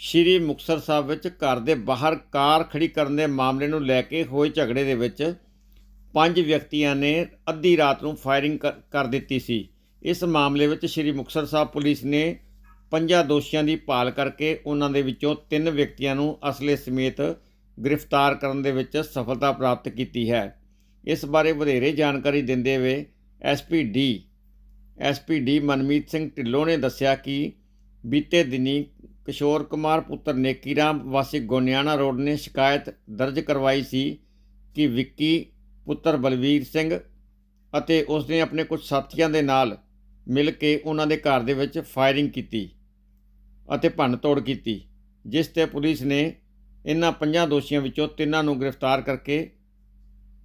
ਸ਼੍ਰੀ ਮੁਕਤਸਰ ਸਾਹਿਬ ਵਿੱਚ ਘਰ ਦੇ ਬਾਹਰ ਕਾਰ ਖੜੀ ਕਰਨ ਦੇ ਮਾਮਲੇ ਨੂੰ ਲੈ ਕੇ ਹੋਏ ਝਗੜੇ ਦੇ ਵਿੱਚ ਪੰਜ ਵਿਅਕਤੀਆਂ ਨੇ ਅੱਧੀ ਰਾਤ ਨੂੰ ਫਾਇਰਿੰਗ ਕਰ- ਕਰ ਦਿੱਤੀ ਸੀ। ਇਸ ਮਾਮਲੇ ਵਿੱਚ ਸ਼੍ਰੀ ਮੁਕਤਸਰ ਸਾਹਿਬ ਪੁਲਿਸ ਨੇ ਪੰਜਾਂ ਦੋਸ਼ੀਆਂ ਦੀ ਭਾਲ ਕਰਕੇ ਉਹਨਾਂ ਦੇ ਵਿੱਚੋਂ ਤਿੰਨ ਵਿਅਕਤੀਆਂ ਨੂੰ ਅਸਲੇ ਸਮੇਤ ਗ੍ਰਿਫਤਾਰ ਕਰਨ ਦੇ ਵਿੱਚ ਸਫਲਤਾ ਪ੍ਰਾਪਤ ਕੀਤੀ ਹੈ। ਇਸ ਬਾਰੇ ਵਧੇਰੇ ਜਾਣਕਾਰੀ ਦਿੰਦੇ ਹੋਏ S P D S P D Manmeet Singh Dhillon ਨੇ ਦੱਸਿਆ ਕਿ ਬੀਤੇ ਦਿਨੀ ਕਿਸ਼ੋਰ ਕੁਮਾਰ ਪੁੱਤਰ ਨੇਕੀ ਰਾਮ ਵਾਸੀ ਗੋਨਿਆਣਾ ਰੋਡ ਨੇ ਸ਼ਿਕਾਇਤ ਦਰਜ ਕਰਵਾਈ ਸੀ ਕਿ ਵਿੱਕੀ ਪੁੱਤਰ ਬਲਵੀਰ ਸਿੰਘ ਅਤੇ ਉਸ ਨੇ ਆਪਣੇ ਕੁਝ ਸਾਥੀਆਂ ਦੇ ਨਾਲ ਮਿਲ ਕੇ ਉਹਨਾਂ ਦੇ ਘਰ ਦੇ ਵਿੱਚ ਫਾਇਰਿੰਗ ਕੀਤੀ ਅਤੇ ਭੰਨਤੋੜ ਕੀਤੀ, ਜਿਸ ਤੇ ਪੁਲਿਸ ਨੇ ਇਹਨਾਂ ਪੰਜਾਂ ਦੋਸ਼ੀਆਂ ਵਿੱਚੋਂ ਤਿੰਨਾਂ ਨੂੰ ਗ੍ਰਿਫਤਾਰ ਕਰਕੇ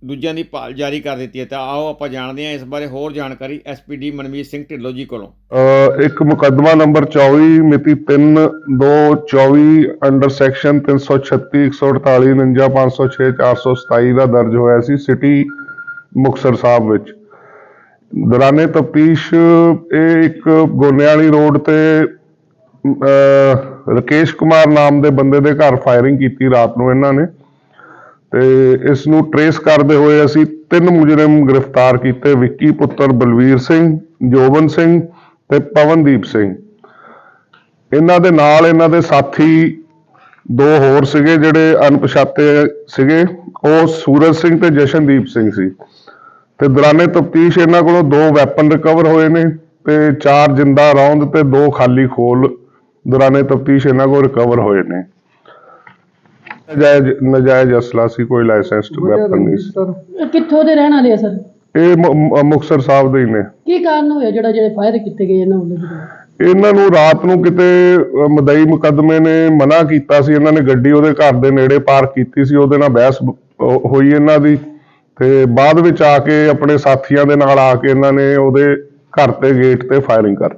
ਦੂਜਿਆਂ ਦੀ ਭਾਲ ਜਾਰੀ ਕਰ ਦਿੱਤੀ ਹੈ। ਤਾਂ ਆਓ ਆਪਾਂ ਜਾਣਦੇ ਹਾਂ ਇਸ ਬਾਰੇ ਹੋਰ ਜਾਣਕਾਰੀ ਐਸਪੀਡੀ ਮਨਮੀਤ ਸਿੰਘ ਢਿੱਲੋਂ ਜੀ ਕੋਲੋਂ। ਇੱਕ ਮੁਕੱਦਮਾ ਨੰਬਰ 24 ਮਿਤੀ 3 2 24 ਅੰਡਰ ਸੈਕਸ਼ਨ 336 148 49 506 427 ਦਾ ਦਰਜ ਹੋਇਆ ਸੀ ਸਿਟੀ ਮੁਕਤਸਰ ਸਾਹਿਬ ਵਿੱਚ। ਦੌਰਾਨੇ ਤਫਤੀਸ਼ ਇਹ ਇੱਕ ਗੋਨਿਆਲੀ ਰੋਡ ਤੇ ਅ, ਰਕੇਸ਼ ਕੁਮਾਰ ਨਾਮ ਦੇ ਬੰਦੇ ਦੇ ਘਰ ਫਾਇਰਿੰਗ ਕੀਤੀ ਰਾਤ ਨੂੰ ਇਹਨਾਂ ਨੇ। ਤੇ ਇਸ ਨੂੰ ਟਰੇਸ ਕਰਦੇ ਹੋਏ ਅਸੀਂ ਤਿੰਨ ਮੁਜਰਮ ਗ੍ਰਿਫਤਾਰ ਕੀਤੇ, ਵਿੱਕੀ ਪੁੱਤਰ ਬਲਵੀਰ ਸਿੰਘ, ਜੋਬਨ ਸਿੰਘ ਤੇ ਪਵਨਦੀਪ ਸਿੰਘ। ਇਹਨਾਂ ਦੇ ਨਾਲ ਇਹਨਾਂ ਦੇ ਸਾਥੀ ਦੋ ਹੋਰ ਸੀਗੇ ਜਿਹੜੇ ਅਣਪਛਾਤੇ ਸੀਗੇ, ਉਹ ਸੂਰਜ ਸਿੰਘ ਤੇ ਜਸ਼ਨਦੀਪ ਸਿੰਘ ਸੀ। ਤੇ ਦੌਰਾਨੇ ਤਫਤੀਸ਼ ਇਹਨਾਂ ਕੋਲੋਂ ਦੋ ਵੈਪਨ ਰਿਕਵਰ ਹੋਏ ਨੇ ਤੇ ਚਾਰ ਜਿੰਦਾ ਰੌਂਦ ਤੇ ਦੋ ਖਾਲੀ ਖੋਲ ਦੌਰਾਨੇ ਤਫਤੀਸ਼ ਇਹਨਾਂ ਕੋਲ ਰਿਕਵਰ ਹੋਏ ਨੇ। ਨਜਾਇਜ਼ ਨਜਾਇਜ਼ ਅਸਲਾ ਸੀ ਕੋਈ ਲਾਇਸੈਂਸਡ ਵੈਪਨ ਨਹੀਂ ਸੀ ਇਹ ਕਿੱਥੋਂ ਦੇ ਰਹਿਣ ਵਾਲੇ ਆ ਸਰ? ਇਹ ਮੁ- ਮੁ- ਮੁਕਤਸਰ ਸਾਹਿਬ ਦੇ ਹੀ ਨੇ। ਕੀ ਕਾਰਨ ਹੋਇਆ ਜਿਹੜਾ ਜਿਹੜੇ ਫਾਇਰ ਕੀਤੇ ਗਏ ਇਹਨਾਂ ਵੱਲੋਂ? ਇਹਨਾਂ ਨੂੰ ਰਾਤ ਨੂੰ ਕਿਤੇ ਮਦਈ ਮੁਕੱਦਮੇ ਨੇ ਮਨਾ ਕੀਤਾ ਸੀ। ਇਹਨਾਂ ਨੇ ਗੱਡੀ ਉਹਦੇ ਘਰ ਦੇ ਨੇੜੇ ਪਾਰਕ ਕੀਤੀ ਸੀ। ਉਹਦੇ ਨਾਲ ਬਹਿਸ ਬ- ਹੋਈ ਇਹਨਾਂ ਦੀ। ਤੇ ਬਾਅਦ ਵਿੱਚ ਆ ਕੇ ਆਪਣੇ ਸਾਥੀਆਂ ਦੇ ਨਾਲ ਆ ਕੇ ਇਹਨਾਂ ਨੇ ਉਹਦੇ ਘਰ ਤੇ ਗੇਟ ਤੇ ਫਾਇਰਿੰਗ ਕਰ